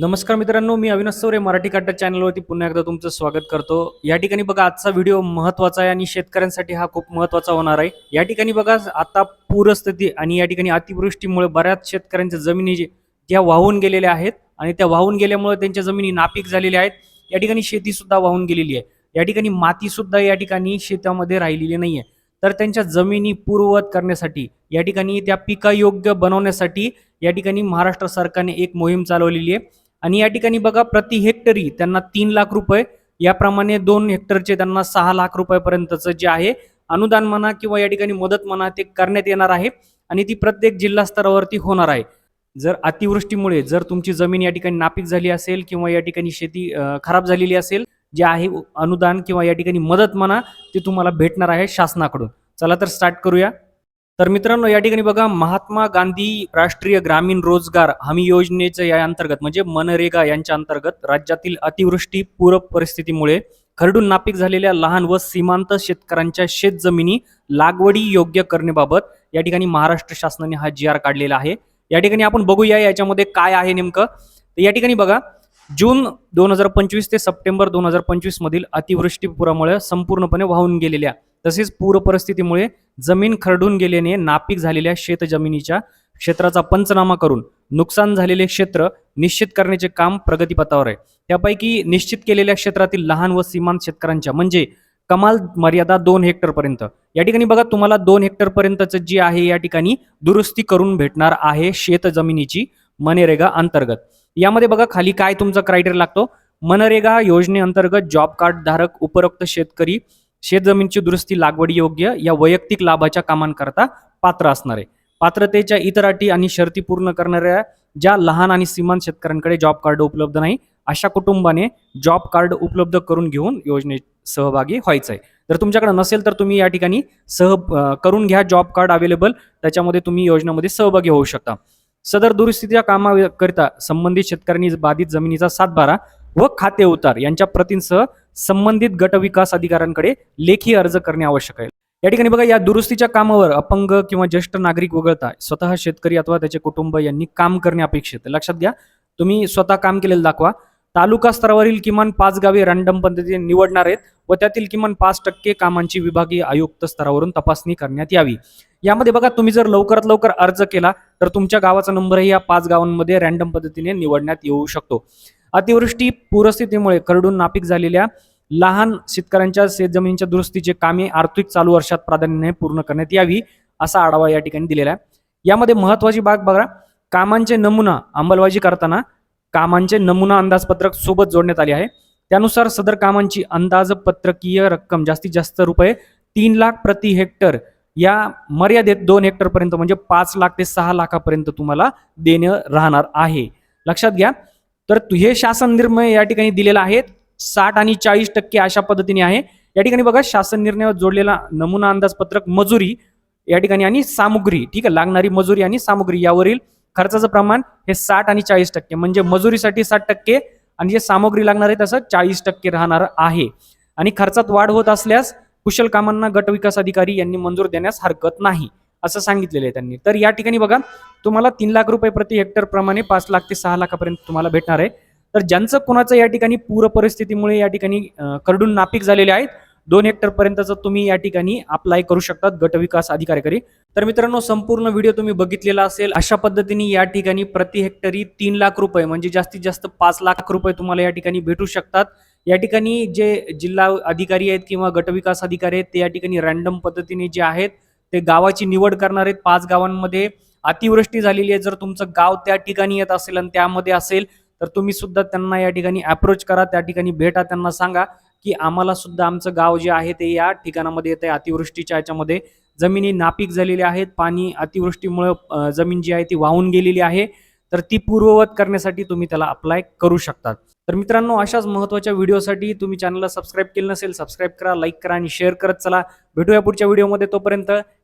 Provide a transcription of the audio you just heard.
नमस्कार मित्रांनो मी अविनाश सौरे मराठी काटा चॅनलवरती पुन्हा एकदा तुमचं स्वागत करतो. या ठिकाणी बघा आजचा व्हिडिओ महत्त्वाचा आहे आणि शेतकऱ्यांसाठी हा खूप महत्त्वाचा होणार आहे. या ठिकाणी बघा आता पूरस्थिती आणि या ठिकाणी अतिवृष्टीमुळे बऱ्याच शेतकऱ्यांच्या जमिनी जे- ज्या वाहून गेलेल्या आहेत आणि त्या वाहून गेल्यामुळे त्यांच्या जमिनी नापीक झालेल्या आहेत. या ठिकाणी शेती सुद्धा वाहून गेलेली आहे. या ठिकाणी माती सुद्धा या ठिकाणी शेतामध्ये राहिलेली नाही आहे तर त्यांच्या जमिनी पूर्ववत करण्यासाठी या ठिकाणी त्या पिकायोग्य बनवण्यासाठी या ठिकाणी महाराष्ट्र सरकारने एक मोहीम चालवलेली आहे. आणि या ठिकाणी बघा प्रति हेक्टरी त्यांना तीन लाख रुपये याप्रमाणे दोन हेक्टरचे त्यांना सहा लाख रुपयापर्यंतचं जे आहे अनुदान म्हणा किंवा या ठिकाणी मदत म्हणा ते करण्यात येणार आहे आणि ती प्रत्येक जिल्हा स्तरावरती होणार आहे. जर अतिवृष्टीमुळे जर तुमची जमीन या ठिकाणी नापीक झाली असेल किंवा या ठिकाणी शेती खराब झालेली असेल जे आहे अनुदान किंवा या ठिकाणी मदत म्हणा ते तुम्हाला भेटणार आहे शासनाकडून. चला तर स्टार्ट करूया. तर मित्रांनो या ठिकाणी बघा महात्मा गांधी राष्ट्रीय ग्रामीण रोजगार हमी योजनेच्या या अंतर्गत म्हणजे मनरेगा यांच्या अंतर्गत राज्यातील अतिवृष्टी पूर परिस्थितीमुळे खरडून नापीक झालेल्या लहान व सीमांत शेतकऱ्यांच्या शेतजमिनी लागवडी योग्य करण्याबाबत या ठिकाणी महाराष्ट्र शासनाने हा जी आर काढलेला आहे. या ठिकाणी आपण बघूया याच्यामध्ये काय आहे नेमकं. तर या ठिकाणी बघा जून दोन हजार पंचवीस ते सप्टेंबर दोन हजार पंचवीस मधील अतिवृष्टी पुरामुळे संपूर्णपणे वाहून गेलेल्या तसेच पूर परिस्थितीमुळे जमीन खरडून गेल्याने नापीक झालेल्या शेत जमिनीच्या क्षेत्राचा पंचनामा करून नुकसान झालेले क्षेत्र निश्चित करण्याचे काम प्रगतीपथावर आहे. त्यापैकी निश्चित केलेल्या क्षेत्रातील लहान व सीमांत शेतकऱ्यांच्या म्हणजे कमाल मर्यादा दोन हेक्टर पर्यंत. या ठिकाणी बघा तुम्हाला दोन हेक्टर पर्यंतच जी आहे या ठिकाणी दुरुस्ती करून भेटणार आहे शेत जमिनीची मनरेगा अंतर्गत. यामध्ये बघा खाली काय तुमचा क्रायटेरिया लागतो? मनरेगा योजनेअंतर्गत जॉब कार्ड धारक उपरोक्त शेतकरी शेतजमीनची दुरुस्ती लागवड योग्य या वैयक्तिक लाभाच्या कामांकरता पात्र असणार आहे. पात्रतेच्या इतर अटी आणि शर्ती पूर्ण करणाऱ्या ज्या लहान आणि सीमांत शेतकऱ्यांकडे जॉब कार्ड उपलब्ध नाही अशा कुटुंबाने जॉब कार्ड उपलब्ध करून घेऊन योजनेत सहभागी व्हायचं आहे जर तुमच्याकडे नसेल तर तुम्ही या ठिकाणी सह करून घ्या जॉब कार्ड अवेलेबल त्याच्यामध्ये तुम्ही योजनेमध्ये सहभागी होऊ शकता. सदर दुरुस्तीच्या कामाकरिता संबंधित शेतकऱ्यांनी बाधित जमिनीचा सातबारा व खाते उतार यांच्या प्रतींसह संबंधित गट विकास अधिकाऱ्यांकडे लेखी अर्ज करणे आवश्यक आहे. या ठिकाणी बघा या दुरुस्तीच्या कामावर अपंग किंवा ज्येष्ठ नागरिक वगळता स्वतः शेतकरी अथवा त्याचे कुटुंब यांनी काम करणे अपेक्षित लक्षात घ्या तुम्ही स्वतः काम केलेलं दाखवा. तालुका स्तरावरील किमान पाच गावे रँडम पद्धतीने निवडणार आहेत व त्यातील किमान पाच टक्के कामांची विभागीय आयुक्त स्तरावरून तपासणी करण्यात यावी. यामध्ये बघा तुम्ही जर लवकरात लवकर अर्ज केला तर तुमच्या गावाचा नंबरही या पाच गावांमध्ये रॅन्डम पद्धतीने निवडण्यात येऊ शकतो. अतिवृष्टी पूरस्थितीमुळे करडून नापीक झालेल्या लहान शेतकऱ्यांच्या शेतजमिनीच्या दुरुस्तीचे कामे आर्थिक चालू वर्षात प्राधान्याने पूर्ण करण्यात यावी असा आढावा या ठिकाणी दिलेला आहे. यामध्ये महत्वाची बाग बघा. कामांचे नमुना अंमलबजावणी करताना कामांचे नमुना अंदाजपत्रक सोबत जोडण्यात आले आहे. त्यानुसार सदर कामांची अंदाजपत्रकीय रक्कम जास्तीत जास्त रुपये तीन लाख प्रति हेक्टर या मर्यादेत दोन हेक्टरपर्यंत म्हणजे पाच लाख ते सहा लाखापर्यंत तुम्हाला देणं राहणार आहे. लक्षात घ्या तर हे शासन निर्णय या ठिकाणी दिलेला आहे. साठ आणि चाळीस टक्के अशा पद्धतीने आहे. या ठिकाणी बघा शासन निर्णयावर जोडलेला नमुना अंदाजपत्रक मजुरी या ठिकाणी आणि सामुग्री ठीक आहे लागणारी मजुरी आणि सामुग्री यावरील खर्चाचं प्रमाण हे साठ आणि चाळीस टक्के. म्हणजे मजुरीसाठी साठ टक्के आणि जे सामग्री लागणार आहे तसं चाळीस टक्के राहणार आहे. आणि खर्चात वाढ होत असल्यास कुशल कामांना गट विकास अधिकारी यांनी मंजूर देण्यास हरकत नाही. असं सांगितलेलं आहे त्यांनी. तर या ठिकाणी बघा तुम्हाला तीन लाख रुपये प्रति हेक्टर प्रमाणे पाच लाख ते सहा लाखापर्यंत तुम्हाला भेटणार आहे. तर ज्यांचं कोणाचं या ठिकाणी पूर परिस्थितीमुळे या ठिकाणी करडून नापीक झालेले आहेत दोन हेक्टर पर्यंतचं तुम्ही या ठिकाणी अप्लाय करू शकतात गट विकास अधिकाऱ्याकडे तर मित्रांनो संपूर्ण व्हिडिओ तुम्ही बघितलेला असेल अशा पद्धतीने या ठिकाणी प्रति हेक्टरी तीन लाख रुपये म्हणजे जास्तीत जास्त पाच लाख रुपये तुम्हाला या ठिकाणी भेटू शकतात. या ठिकाणी जे जिल्हा अधिकारी आहेत किंवा गटविकास अधिकारी आहेत ते या ठिकाणी रँडम पद्धतीने जे आहेत ते गावाची निवड करणार आहेत. पाच गावांमध्ये अतिवृष्टी झालेली आहे. जर तुमचं गाव त्या ठिकाणी येत असेल आणि त्यामध्ये असेल तर तुम्ही सुद्धा त्यांना या ठिकाणी अप्रोच करा. त्या ठिकाणी भेटा त्यांना सांगा की आम्हाला सुद्धा आमचं गाव जे आहे ते या ठिकाणामध्ये येत आहे अतिवृष्टीच्या याच्यामध्ये. जमिनी नापीक झालेल्या आहेत. पाणी अतिवृष्टीमुळे जमीन जी आहे ती वाहून गेलेली आहे. तर ती पूर्ववत करण्यासाठी तुम्ही त्याला अप्लाय करू शकतात तर मित्रांनो अशाच महत्त्वाच्या व्हिडिओसाठी तुम्ही चॅनलला सबस्क्राईब केलं नसेल सबस्क्राईब करा लाईक करा आणि शेअर करत चला. भेटूया पुढच्या व्हिडिओमध्ये तोपर्यंत.